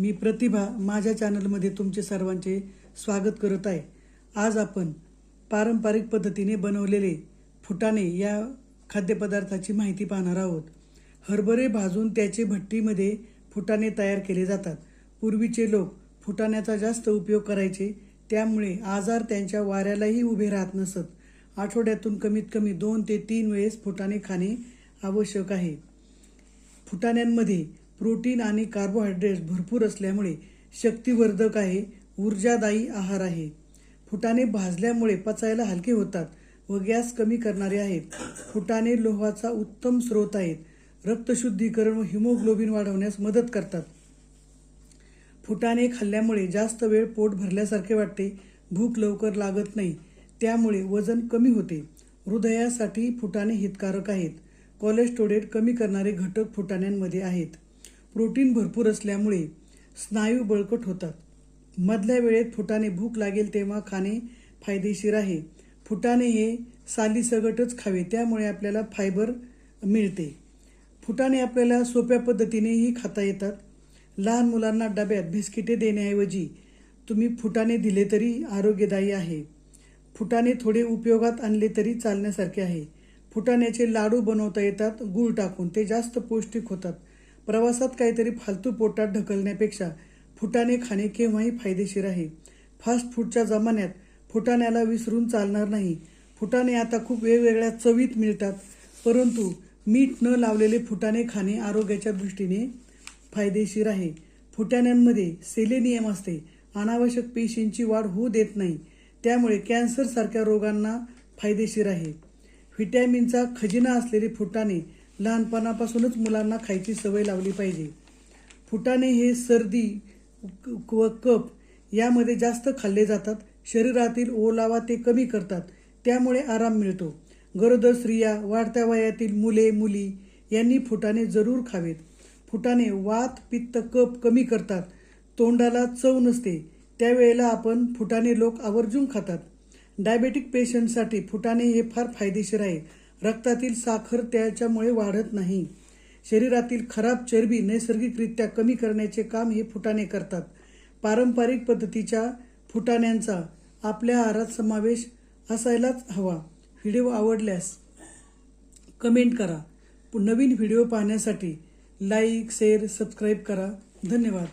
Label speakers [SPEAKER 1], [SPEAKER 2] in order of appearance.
[SPEAKER 1] मी प्रतिभा माझ्या चॅनलमध्ये तुमचे सर्वांचे स्वागत करत आहे. आज आपण पारंपरिक पद्धतीने बनवलेले फुटाणे या खाद्यपदार्थाची माहिती पाहणार आहोत. हरभरे भाजून त्याचे भट्टीमध्ये फुटाणे तयार केले जातात. पूर्वीचे लोक फुटाण्याचा जास्त उपयोग करायचे त्यामुळे आजार त्यांच्या वाऱ्यालाही उभे राहत नसत. आठवड्यातून कमीत कमी दोन ते तीन वेळेस फुटाणे खाणे आवश्यक आहे. फुटाण्यांमध्ये प्रोटीन आणि कार्बोहायड्रेट्स भरपूर असल्यामुळे शक्तिवर्धक आहे ऊर्जादायी आहार आहे. फुटाणे भाजल्यामुळे पचायला हलके होतात व गॅस कमी करणारे आहेत. फुटाणे लोहाचा उत्तम स्रोत आहेत. रक्तशुद्धीकरण व हिमोग्लोबिन वाढवण्यास मदत करतात. फुटाणे खाल्ल्यामुळे जास्त वेळ पोट भरल्यासारखे वाटते. भूक लवकर लागत नाही. त्यामुळे वजन कमी होते. हृदयासाठी फुटाणे हितकारक आहेत. कोलेस्ट्रोडेट कमी करणारे घटक फुटाण्यांमध्ये आहेत. प्रोटीन भरपूर असल्यामुळे स्नायू बळकट होतात. मधल्या वेळेत फुटाने भूक लागेल तेव्हा खाणे फायदेशीर आहे. फुटाणे हे सालीसगटच खावे त्यामुळे आपल्याला फायबर मिळते. फुटाणे आपल्याला सोप्या पद्धतीनेही खाता येतात. लहान मुलांना डब्यात बिस्किटे देण्याऐवजी तुम्ही फुटाणे दिले तरी आरोग्यदायी आहे. फुटाणे थोडे उपयोगात आणले तरी चालण्यासारखे आहे. फुटाण्याचे लाडू बनवता येतात गूळ टाकून ते जास्त पौष्टिक होतात. प्रवासात काहीतरी फालतू पोटात ढकलण्यापेक्षा फुटाणे खाणे केव्हाही फायदेशीर आहे. फास्ट फूडच्या जमान्यात फुटाण्याला विसरून चालणार नाही. फुटाणे आता खूप वेगवेगळ्या चवीत मिळतात परंतु मीठ न लावलेले फुटाणे खाणे आरोग्याच्या दृष्टीने फायदेशीर आहे. फुटाण्यांमध्ये सेलेनियम असते. अनावश्यक पेशींची वाढ होऊ देत नाही. त्यामुळे कॅन्सरसारख्या रोगांना फायदेशीर आहे. व्हिटॅमिनचा खजिना असलेले फुटाणे लहानपणापासूनच मुलांना खायची सवय लावली पाहिजे. फुटाणे हे सर्दी व कप यामध्ये जास्त खाल्ले जातात. शरीरातील ओलावा ते कमी करतात. त्यामुळे आराम मिळतो. गरोदर स्त्रिया वाढत्या वयातील मुले मुली यांनी फुटाणे जरूर खावेत. फुटाणे वात पित्त कप कमी करतात. तोंडाला चव नसते. त्यावेळेला आपण फुटाणे लोक आवर्जून खातात. डायबेटिक पेशंटसाठी फुटाणे हे फार फायदेशीर आहे. रक्तातील साखर त्याच्यामुळे वाढत नाही. शरीरातील खराब चरबी नैसर्गिकरित्या कमी करण्याचे काम हे फुटाणे करतात. पारंपरिक पद्धतीच्या फुटाण्यांचा आपल्या आहारात समावेश असायलाच हवा. व्हिडिओ आवडल्यास कमेंट करा. नवीन व्हिडिओ पाहण्यासाठी लाईक शेअर सबस्क्राईब करा. धन्यवाद.